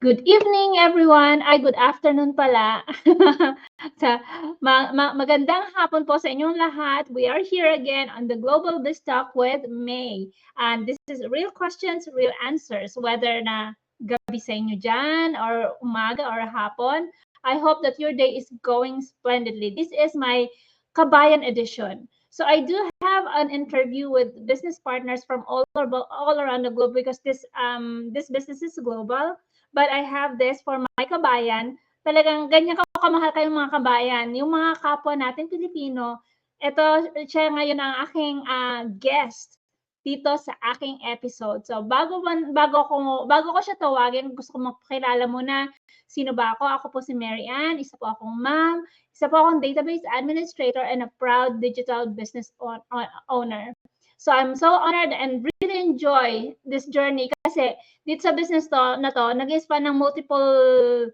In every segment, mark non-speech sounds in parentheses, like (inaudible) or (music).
Good evening everyone. Ay, good afternoon pala. (laughs) sa ma- ma- magandang hapon po sa inyong lahat. We are here again on the Global Biz Talk with May. And this is real questions, real answers. Whether na gabi sa inyo dyan, or umaga, or hapon. I hope that your day is going splendidly. This is my Kabayan edition. So I do have an interview with business partners from all, all around the globe because this um this business is global. But I have this for my kabayan. Talagang ganyan ka kamahal kayong mga kabayan. Yung mga kapwa natin Pilipino, ito siya ngayon ang aking uh, guest dito sa aking episode. So bago man bago ko bago ko siya tawagin, gusto ko makilala muna sino ba ako? Ako po si Mary Ann, isa po akong ma'am, isa po akong database administrator and a proud digital business on, on, owner. So I'm so honored and really enjoy this journey kasi dito sa business to, na to, nag-span ng multiple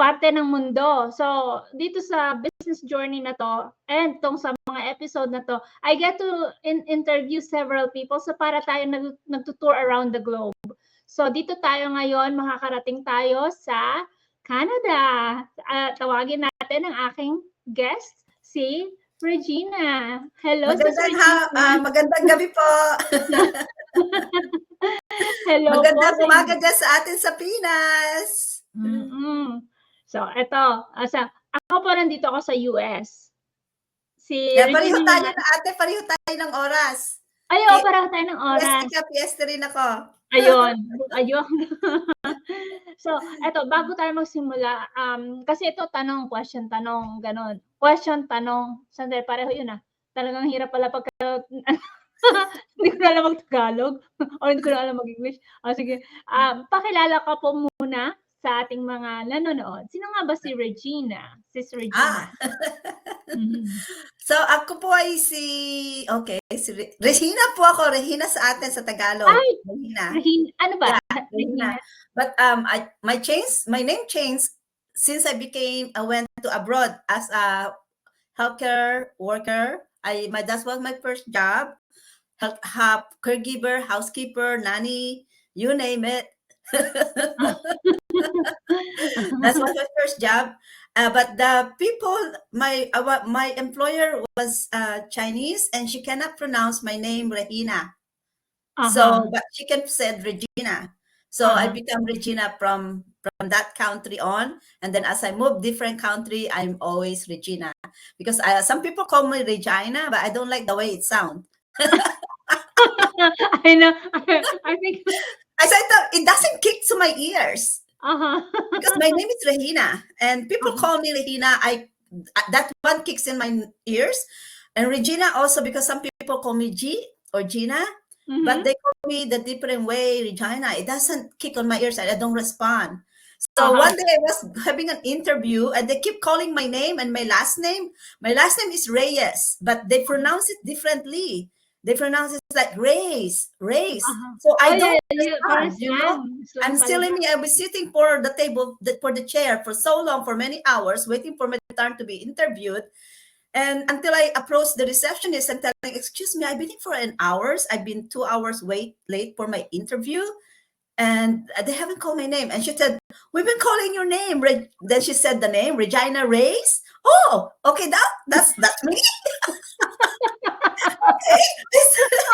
parte ng mundo. So, dito sa business journey na to, and tong sa mga episode na to, I get to in- interview several people so para tayo nag- nagtutour around the globe. So, dito tayo ngayon, makakarating tayo sa Canada. Uh, tawagin natin ang aking guest, si Regina. Hello, magandang, ha, uh, magandang gabi po. (laughs) Hello magandang po. umaga dyan sa atin sa Pinas. Mm-hmm. So, eto, asa, ako po nandito ako sa US. Si yeah, pareho tayo na ate, pareho tayo ng oras. Ay, oo, pareho tayo ng oras. Ka, fiesta rin ako. Ayun, (laughs) ayun. (laughs) so, eto, bago tayo magsimula, um, kasi ito, tanong, question, tanong, ganon. Question, tanong, sandali, pareho yun ah. Talagang hirap pala pagka, (laughs) hindi ko na alam mag-Tagalog, o hindi ko na alam mag-English. O, sige, um, pakilala ka po muna sa ating mga nanonood. Sino nga ba si Regina? Sis Regina. Ah. mm-hmm. (laughs) So, ako po ay si, okay, si Re- Regina po ako, Regina sa atin sa Tagalog. Ay, Regina. Regina. Ano ba? Yeah, Regina. But um, I, my change, my name changed since I became, I went to abroad as a healthcare worker. I, my, that was my first job. Help, help, caregiver, housekeeper, nanny, you name it. (laughs) That's was my first job. Uh, but the people, my uh, my employer was uh, Chinese, and she cannot pronounce my name Regina. Uh-huh. So, but she can said Regina. So uh-huh. I become Regina from from that country on, and then as I move different country, I'm always Regina because I, some people call me Regina, but I don't like the way it sounds. (laughs) I know. (laughs) I think I said it doesn't kick to my ears. Uh-huh. because my name is Regina, and people uh-huh. call me Regina. I that one kicks in my ears, and Regina also because some people call me G or Gina, mm-hmm. but they call me the different way, Regina. It doesn't kick on my ears, and I don't respond. So uh-huh. one day I was having an interview, and they keep calling my name and my last name. My last name is Reyes, but they pronounce it differently they pronounce it like race, race. Uh-huh. So I oh, don't yeah, understand, you know. I'm still in me. I was sitting for the table, for the chair for so long, for many hours, waiting for my turn to be interviewed. And until I approached the receptionist and telling, "Excuse me, I've been here for an hours. I've been two hours wait late for my interview." And they haven't called my name. And she said, We've been calling your name. Re-. Then she said the name, Regina Reyes. Oh, okay, that that's that's me. (laughs) okay.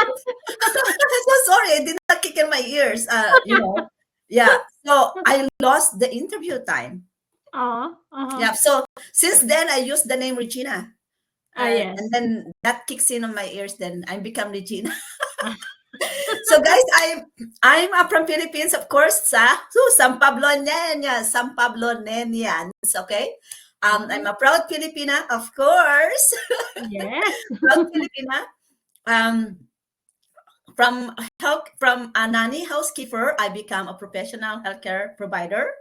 I'm (laughs) so sorry. I did not kick in my ears. Uh, you know. Yeah. So I lost the interview time. Uh, uh-huh. Yeah. So since then I used the name Regina. Ah, yes. And then that kicks in on my ears, then I become Regina. (laughs) so guys, I'm I'm uh, from Philippines, of course, sa so, San Pablo Nenya, San Pablo Nenians, okay? Um, I'm a proud Filipina, of course. Yes. (laughs) proud Filipina. Um, from help from a nanny housekeeper, I become a professional healthcare provider.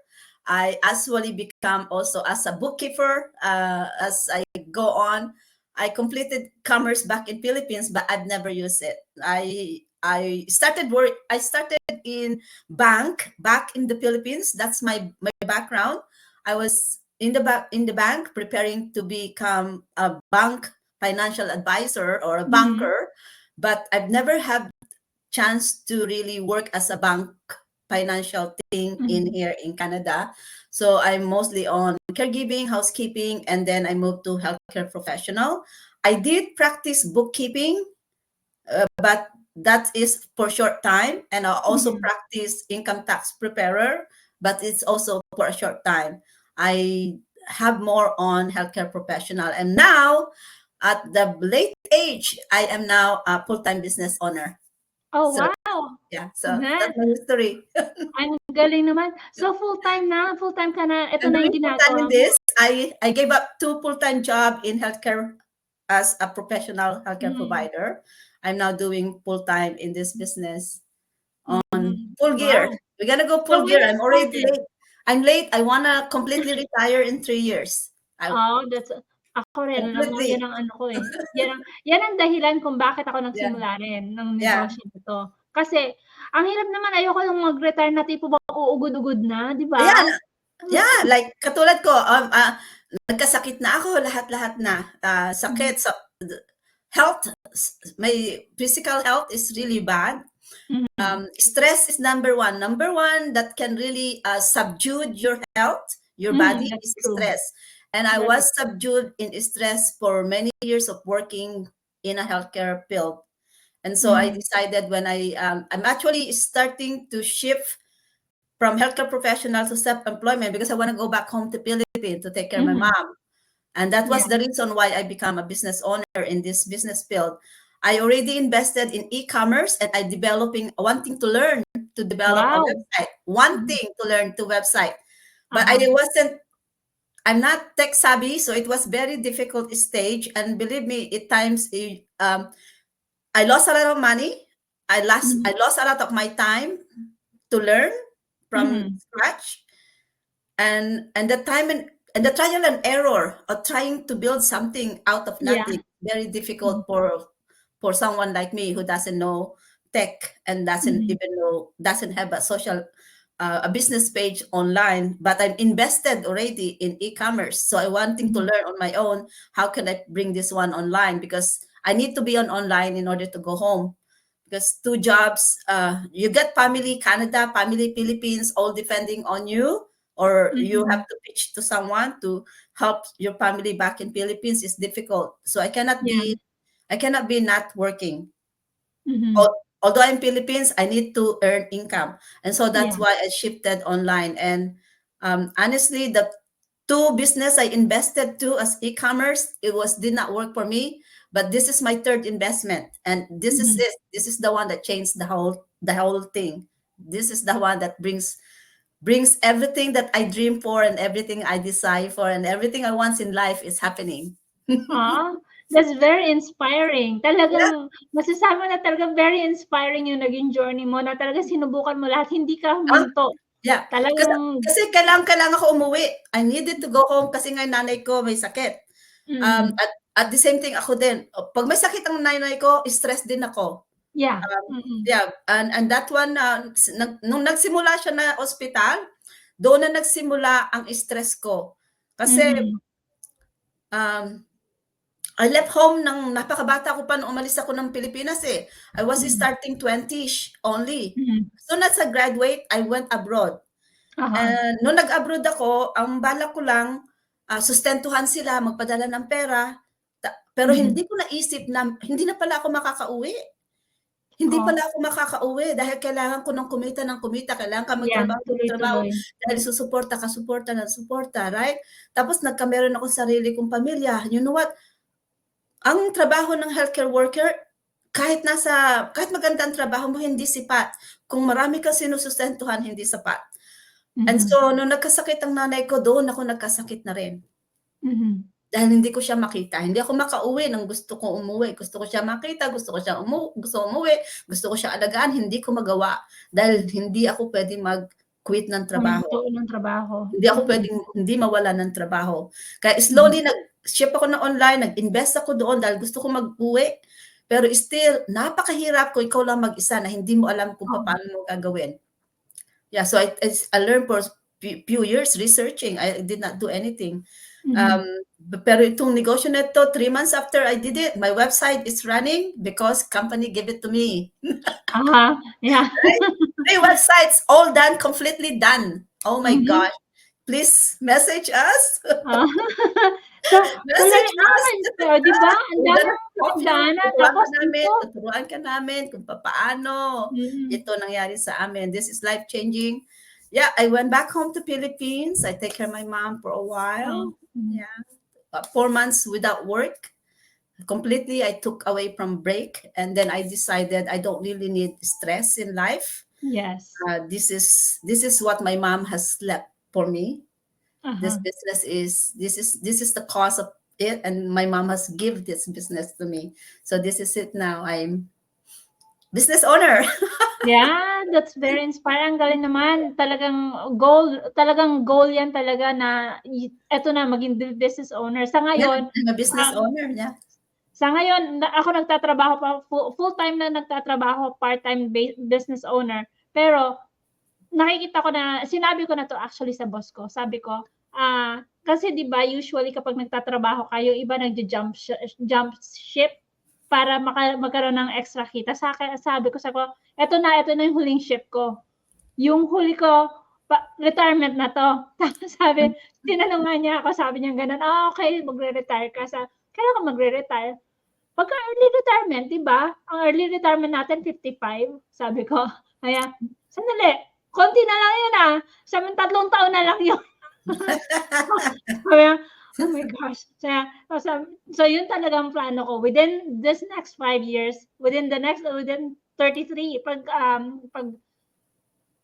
I actually become also as a bookkeeper uh, as I go on. I completed commerce back in Philippines, but I've never used it. I I started work. I started in bank back in the Philippines. That's my my background. I was in the in the bank preparing to become a bank financial advisor or a banker, mm-hmm. but I've never had chance to really work as a bank financial thing in Mhm. here in Canada. So I'm mostly on caregiving, housekeeping, and then I moved to healthcare professional. I did practice bookkeeping, uh, but that is for short time, and I also Mhm. practice income tax preparer, but it's also for a short time. I have more on healthcare professional, and now at the late age, I am now a full-time business owner. Oh, So, wow! yeah, so Mhm. that's my history. (laughs) Ang galing naman. So, full-time na, full-time ka na, I'm na yung ginagawa this. I I gave up two full-time job in healthcare as a professional healthcare Mm. provider. I'm now doing full-time in this business on Mhm. full gear. Wow. We're gonna go So, full when gear. I'm already late. I'm late. I wanna completely (laughs) retire in three years. I Oh, that's ako rin, alam mo, yan ang ano ko, eh. Yan ang yan ang dahilan kung bakit ako Yeah. nagsimula rin ng Yeah. negosyo na 'to. Kasi ang hirap naman, ayoko yung mag-retire na tipo bang uugod-ugod na, 'di ba? Yeah, Mm. like katulad ko, um, ah, nagkasakit na ako, lahat-lahat na. Mhm. sakit sa health, s my physical health is really bad. Mhm. Um, stress is number 1. Number 1 that can really, uh, subdued your health, your Mhm, body that's is true. stress. And I was subdued in stress for many years of working in a healthcare field. And so I Mhm. decided when I, um, I'm actually starting to shift from healthcare professional to self-employment because I wanna go back home to Philippines to take care of my Mhm. mom. And that was Yeah. the reason why I become a business owner in this business field. I already invested in e-commerce and I developing wanting to learn to develop a website, Mhm. wanting to learn to website. But I Uh-huh. wasn't I'm not tech savvy, so it was very difficult stage, and believe me, at times, eh, um, I lost a lot of money. I lost Mhm. I lost a lot of my time to learn from Mhm. scratch. And and the time and and the trial and error of trying to build something out of Yeah. nothing, very Mhm. difficult for for someone like me who doesn't know tech and doesn't Mhm. even know doesn't have a social uh, a business page online, but I'm invested already in e-commerce. So I wanting to Mhm. learn on my own, how can I bring this one online? Because I need to be on online in order to go home. Because 2 jobs, uh, you get family Canada, family Philippines, all depending on you, or you have to pitch to someone to help your family back in Philippines is difficult. So I cannot Yeah. be I cannot be not working. Mhm. Al although I'm Philippines, I need to earn income. And so that's Yeah. why I shifted online. And, um, honestly, the 2 business I invested to as e-commerce, it was did not work for me, but this is my 3rd investment, and this is Mhm. it. This is the one that changed the whole the whole thing. This is the one that brings brings everything that I dream for and everything I desire for and everything I want in life is happening. Ah, (laughs) that's very inspiring. Yeah. Talagang masasabi mo na talagang very inspiring yung naging journey mo na talagang sinubukan mo lahat, hindi ka Ah, huminto. yeah. Kasi Talagang kasi kailangang kailangan ko umuwi. I needed to go home kasi nga nanay ko may sakit. Um, Mm. at at the same thing ako din. 'pag may sakit ang nanay ko, stress din ako. Yeah. Um, Mm. yeah, and and that one, uh, nung nagsimula siya na ospital, doon na nagsimula ang stress ko. Kasi Mhm. um, I left home ng napakabata ko pa nung umalis ako ng Pilipinas, eh. I was Mhm. starting 20s only. Mhm. Soon as I graduate, I went abroad. Uh-huh. And nung nag-abroad ako, ang balak ko lang, ah, sustentuhan sila, magpadala ng pera. Pero Mhm. hindi ko naisip na hindi na pala ako makakauwi. Hindi Oh. pala ako makakauwi dahil kailangan ko ng kumita ng kumita, kailangan ka Yeah, magtrabaho ng trabaho tuloy-tuloy. dahil susuporta ka suporta ng suporta, right? Tapos nagka meron akong sarili kong pamilya. You know what? Ang trabaho ng healthcare worker, kahit nasa kahit maganda ang trabaho mo, hindi sipat. Kung marami kang sinusustentuhan, hindi sapat. And Mhm. so nung nagkasakit ang nanay ko, doon ako nagkasakit na rin. Mhm. Dahil hindi ko siya makita, hindi ako makauwi ng gusto kong umuwi. Gusto ko siya makita, gusto ko siya umu gusto umuwi, gusto ko siya alagaan, hindi ko magawa dahil hindi ako puwedeng mag-quit ng trabaho. Huminto ng trabaho. Hindi ako puwedeng hindi mawalan ng trabaho. Kaya slowly nag-shift ako ng online, nag-invest ako doon dahil gusto ko mag-uwi, pero still napakahirap kung ikaw lang mag-isa na hindi mo alam kung Oo. papaano mo gagawin. Yeah, so I I I learned for few years researching. I did not do anything. Um, Mhm. Pero itong negosyo na 'to, 3 months after I did it, my website is running because company gave it to me. (laughs) Uh-huh, yeah. Right? Three websites, all done, completely done. Oh my Mhm. gosh. Please message us. Ah. (laughs) (laughs) so, Message us. So, di ba? Ang dami you. dana. Tapos namin, ito. tuturuan ka namin kung paano Mm. ito nangyari sa amin. This is life-changing. Yeah, I went back home to Philippines. I take care of my mom for a while. Mm. Yeah. Uh, four months without work. Completely, I took away from break. And then I decided I don't really need stress in life. Yes. Uh, this is this is what my mom has left for me. This Uh-huh. business is this is this is the cause of it, and my mom has give this business to me. So this is it now. I'm business owner. (laughs) Yeah, that's very inspiring. Ang galing naman. Talagang goal, talagang goal yan talaga na eto na maging bu- business owner. Sa ngayon, I'm a business um, owner. Yeah. sa ngayon ako nagtatrabaho pa full, full-time na nagtatrabaho, part-time business owner. Pero nakikita ko na sinabi ko na to actually sa boss ko. Sabi ko, ah kasi 'di ba usually kapag nagtatrabaho kayo, iba nagja-jump sh- jump ship para maka, magkaroon ng extra kita. Sa akin, sabi ko sa ko, eto na, eto na yung huling ship ko. Yung huli ko, pa, retirement na to. (laughs) Tapos sabi, tinanong nga niya ako, sabi niya ganun, ah, okay, magre-retire ka. Sa, kailan ka magre-retire? Pagka early retirement, di ba? Ang early retirement natin, 55. Sabi ko, kaya, sandali, konti na lang yun ah. Sabi, tatlong taon na lang yun. (laughs) Sabi oh my gosh. So, so, sabi- so yun talaga ang plano ko. Within this next five years, within the next, within 33, pag, um, pag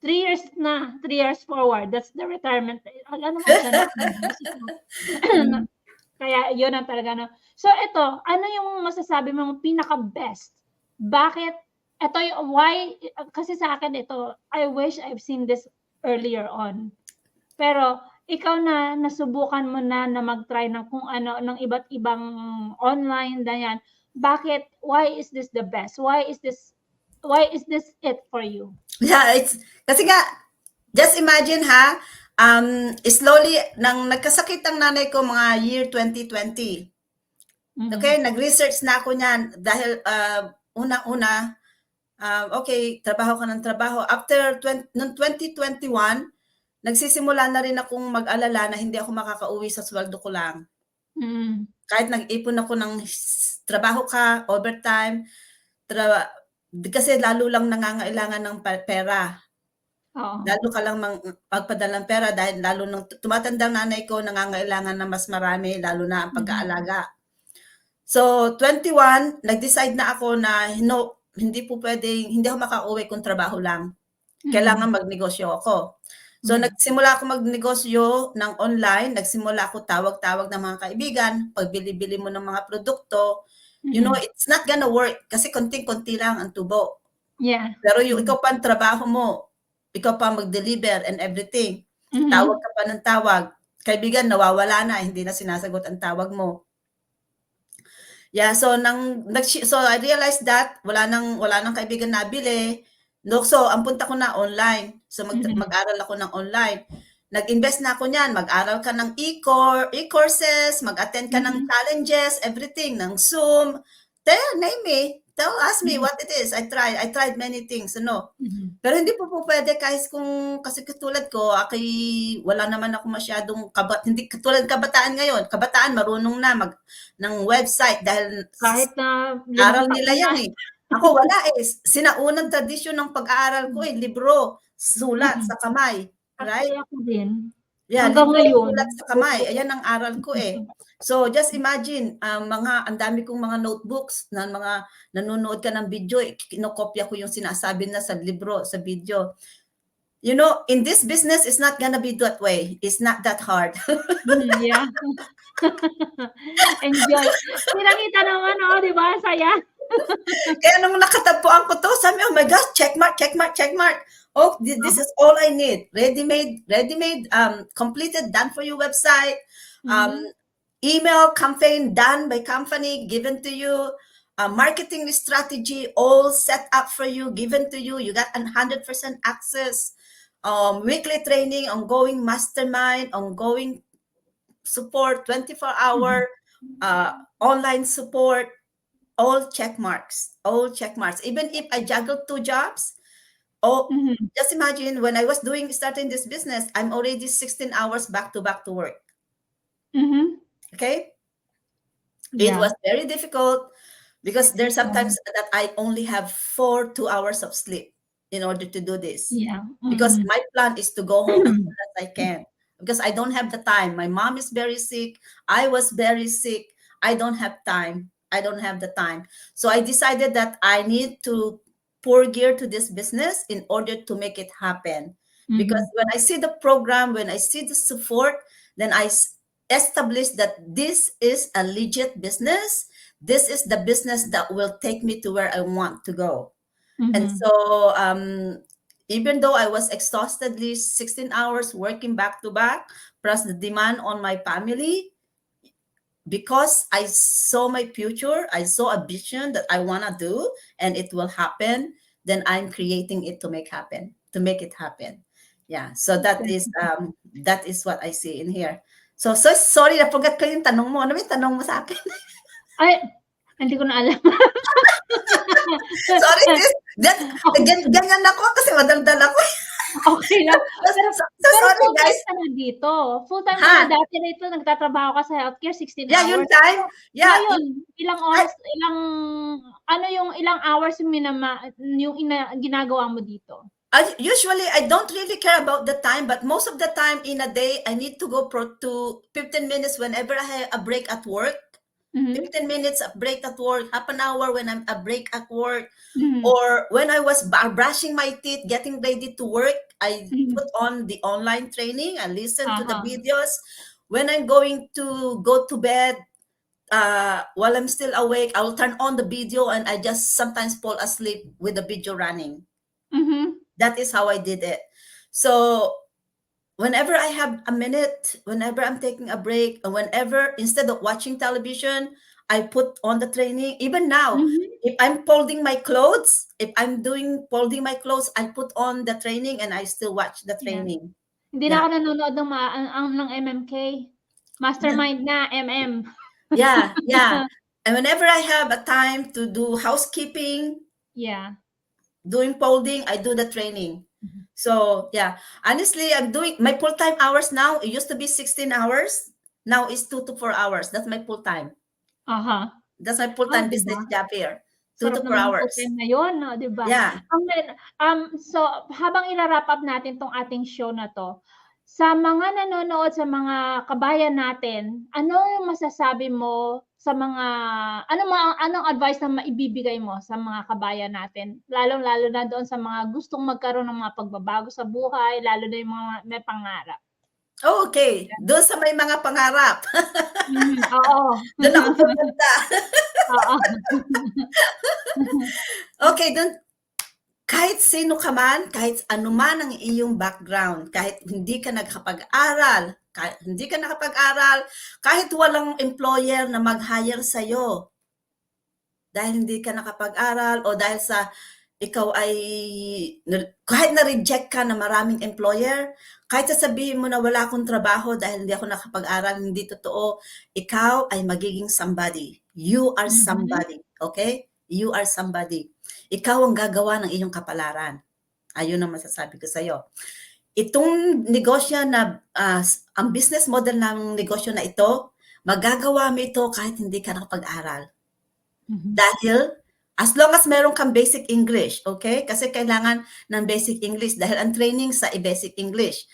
three years na, three years forward, that's the retirement. Ano (laughs) na? (laughs) Kaya yun ang talaga no. So ito, ano yung masasabi mong pinaka-best? Bakit ito yung why kasi sa akin ito, I wish I've seen this earlier on. Pero ikaw na nasubukan mo na na mag-try ng kung ano ng iba't ibang online na yan. Bakit why is this the best? Why is this why is this it for you? (laughs) Yeah, it's kasi nga just imagine ha, um slowly nang nagkasakit ang nanay ko mga year 2020. Mhm. Okay, nag-research na ako niyan dahil uh, una-una uh, okay, trabaho ka ng trabaho. After 20, noong 2021, nagsisimula na rin akong mag-alala na hindi ako makakauwi sa sweldo ko lang. Mhm. Kahit nag-ipon ako ng trabaho ka, overtime, tra- kasi lalo lang nangangailangan ng pera. Oo. Lalo ka lang mang magpadala ng pera dahil lalo nung tumatanda ang nanay ko nangangailangan ng mas marami lalo na ang pag-aalaga. So 21, nag-decide na ako na no, hindi po pwedeng hindi ako makauwi kung trabaho lang. Kailangan magnegosyo ako. So Mhm. nagsimula ako magnegosyo ng online, nagsimula ako tawag-tawag ng mga kaibigan, pagbili-bili mo ng mga produkto, you know, Mhm. it's not gonna work kasi konting-konti lang ang tubo. Yeah. Pero yung ikaw pa ang trabaho mo, ikaw pa mag-deliver and everything. Mhm. Tawag ka pa ng tawag. Kaibigan, nawawala na, hindi na sinasagot ang tawag mo. Yeah, so nang nag so I realized that wala nang wala nang kaibigan nabili. No, so ang punta ko na online. So mag, Mhm. mag-aral ako ng online. Nag-invest na ako niyan, mag-aral ka ng e-course, e-courses, mag-attend ka ng Mhm. challenges, everything, ng Zoom. Tell, name me. Tell, ask me Mhm. what it is. I tried. I tried many things, ano. Mhm. Pero hindi po po pwede kahit kung kasi katulad ko, ako'y wala naman ako masyadong kabat hindi katulad kabataan ngayon. Kabataan marunong na mag ng website dahil Kahit na aral nila yan eh. Ako wala eh. Sinaunang tradisyon ng pag-aaral ko eh, libro, sulat sa kamay, right? Actually, ako din. Yeah, Hanggang libro, ngayon. sulat sa kamay. Ayan ang aral ko eh. So just imagine, um, mga ang dami kong mga notebooks na mga nanonood ka ng video, eh, kinokopya ko yung sinasabi na sa libro, sa video. You know, in this business, it's not gonna be that way. It's not that hard. (laughs) Mm, yeah. (laughs) Enjoy. Pinakita naman, oh, di ba? Saya. Kaya nung nakatagpuan ko to, sabi, oh my gosh, check mark, check mark, check mark. Oh, thi- this is all I need. Ready-made, ready-made, um, completed, done for you website. Mhm. um, email campaign done by company given to you a marketing strategy all set up for you given to you you got 100% access um, weekly training ongoing mastermind ongoing support 24 hour uh, online support all check marks all check marks even if i juggle two jobs Oh, Mhm. just imagine when I was doing starting this business, I'm already 16 hours back to back to work. Mhm. Okay. It was very difficult because there's Yeah. sometimes that I only have four two hours of sleep in order to do this. Yeah. Because Mhm. my plan is to go home as (clears throat) soon as I can because I don't have the time. My mom is very sick. I was very sick. I don't have time. I don't have the time. So I decided that I need to pour gear to this business in order to make it happen. Because Mhm. when I see the program, when I see the support, then I establish that this is a legit business. This is the business that will take me to where I want to go. And Mhm. so, um, even though I was exhaustedly 16 hours working back to back, plus the demand on my family, because I saw my future, I saw a vision that I want to do, and it will happen, then I'm creating it to make happen, to make it happen. Yeah, so that is um that is what I see in here. So, so sorry, na forgot ko yung tanong mo. Ano yung tanong mo sa akin? (laughs) Ay, hindi ko na alam. (laughs) sorry, (laughs) sis. Gan, gan, ganyan ako kasi madaldal ako. Okay lang. (laughs) So, Pero, so, so pero sorry, full-time guys. ka na dito. Full-time ka Ha? na dati rito, nagtatrabaho ka sa healthcare, 16 Yeah, hours. yung time. Yeah, Ngayon, ilang oras, ilang, ano yung ilang hours yung, minama, yung ina, ginagawa mo dito? I, usually I don't really care about the time, but most of the time in a day I need to go pro to 15 minutes whenever I have a break at work. Mhm. 15 minutes a break at work, half an hour when I'm a break at work, Mhm. or when I was brushing my teeth, getting ready to work, I Mhm. put on the online training. I listen to the Uh-huh. videos. When I'm going to go to bed, uh, while I'm still awake, I will turn on the video and I just sometimes fall asleep with the video running. Mhm. That is how I did it. So whenever I have a minute, whenever I'm taking a break, and whenever instead of watching television, I put on the training. Even now, Mhm. if I'm folding my clothes, if I'm doing folding my clothes, I put on the training and I still watch the Yeah. training. Hindi na ako nanonood ng, ma- ang, ng MMK. Mastermind na, MM. (laughs) Yeah, yeah. (laughs) and whenever I have a time to do housekeeping, Yeah. doing folding, I do the training. Mhm. So yeah, honestly, I'm doing my full time hours now. It used to be 16 hours. Now it's two to four hours. That's my full time. Aha. That's my full time Oh, business diba? job here. Two Sarap to four naman ng hours. full-time ngayon, no, di ba? Yeah. Um, um, so, habang ila-wrap up natin tong ating show na to, sa mga nanonood, sa mga kabayan natin, ano yung masasabi mo sa mga, ano ma, anong advice na maibibigay mo sa mga kabayan natin? Lalong-lalo na doon sa mga gustong magkaroon ng mga pagbabago sa buhay, lalo na yung mga may pangarap. Oh, okay. Doon sa may mga pangarap. Mhm, (laughs) oo. Doon ako pupunta. (laughs) Oo. (laughs) okay, doon kahit sino ka man, kahit anuman ang iyong background, kahit hindi ka nagkapag-aral, kahit hindi ka nakapag-aral, kahit walang employer na mag-hire sa'yo, dahil hindi ka nakapag-aral o dahil sa ikaw ay, kahit na-reject ka na maraming employer, kahit sasabihin mo na wala akong trabaho dahil hindi ako nakapag-aral, hindi totoo, ikaw ay magiging somebody. You are Mhm. somebody. Okay? You are somebody. Ikaw ang gagawa ng iyong kapalaran. Ayun ang masasabi ko sa'yo. Itong negosyo na, ah, ang business model ng negosyo na ito, magagawa mo ito kahit hindi ka nakapag-aral. Mhm. Dahil, as long as meron kang basic English, okay? Kasi kailangan ng basic English dahil ang training sa basic English.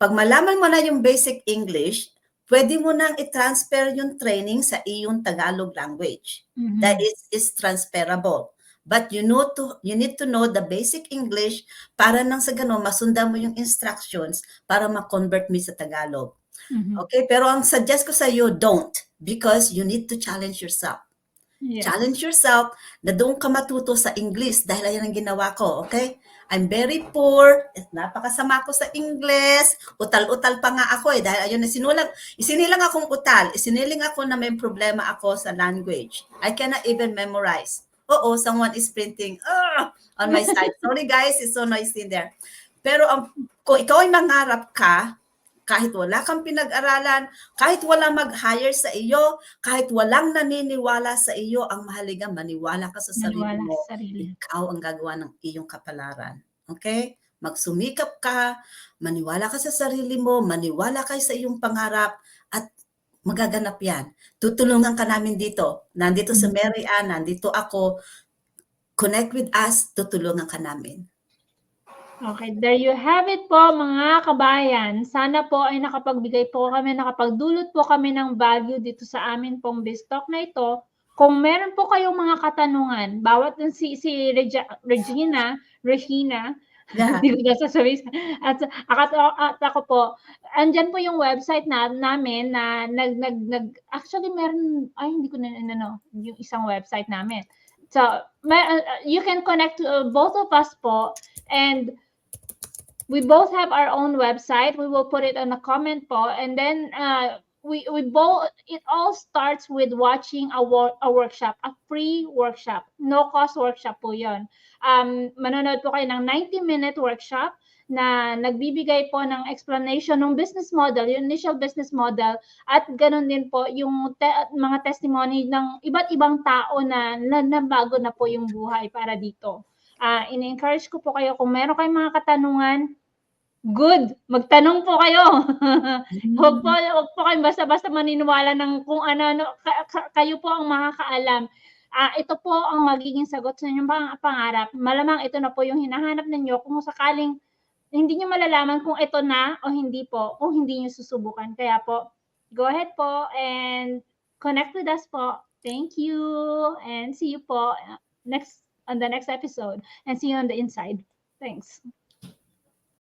Pag malaman mo na yung basic English, pwede mo nang i-transfer yung training sa iyong Tagalog language. Mhm. That is, is transferable. But you know to you need to know the basic English para nang sa ganun masundan mo yung instructions para ma-convert mo sa Tagalog. Mhm. Okay? Pero ang suggest ko sa iyo, don't because you need to challenge yourself. Yes. Challenge yourself na doon ka matuto sa English dahil ayan ang ginawa ko, okay? I'm very poor, napakasama ko sa English, utal-utal pa nga ako eh, dahil ayun na sinulang, isinilang akong utal, isiniling ako na may problema ako sa language. I cannot even memorize. Oo, someone is printing ah, on my side. (laughs) Sorry guys, it's so noisy in there. Pero ang, kung ikaw ay mangarap ka, kahit wala kang pinag-aralan, kahit wala mag-hire sa iyo, kahit walang naniniwala sa iyo, ang mahalaga maniwala ka sa sarili Maniwala mo. sa sarili. Ikaw ang gagawa ng iyong kapalaran. Okay? Magsumikap ka, maniwala ka sa sarili mo, maniwala ka sa iyong pangarap, magaganap yan. Tutulungan ka namin dito. Nandito si Mary Ann, nandito ako. Connect with us, tutulungan ka namin. Okay, there you have it po mga kabayan. Sana po ay nakapagbigay po kami, nakapagdulot po kami ng value dito sa amin pong Bistalk na ito. Kung meron po kayong mga katanungan, bawat si, si Regina, Regina. Hindi ko na sasabihin. At, at, at ako po, andyan po yung website na, namin na nag, nag, nag, actually meron, ay hindi ko na, ano, yung isang website namin. So, may, uh, you can connect to uh, both of us po and we both have our own website. We will put it on a comment po and then uh, we we both it all starts with watching a, wor- a workshop, a free workshop. No cost workshop po 'yon. Um manonood po kayo ng 90 minute workshop na nagbibigay po ng explanation ng business model, yung initial business model at ganun din po yung te- mga testimony ng iba't ibang tao na, na nabago na po yung buhay para dito. Ah, in-encourage ko po kayo kung meron kayong mga katanungan, good, magtanong po kayo. (laughs) Huwag po, huwag po kayong basta-basta maniniwala ng kung ano-ano, ka- ka- kayo po ang makakaalam. Ah, ito po ang magiging sagot sa inyong pang- pangarap. Malamang ito na po yung hinahanap ninyo kung sakaling hindi nyo malalaman kung ito na o hindi po, kung hindi nyo susubukan. Kaya po, go ahead po and connect with us po. Thank you and see you po uh, next on the next episode and see you on the inside. Thanks.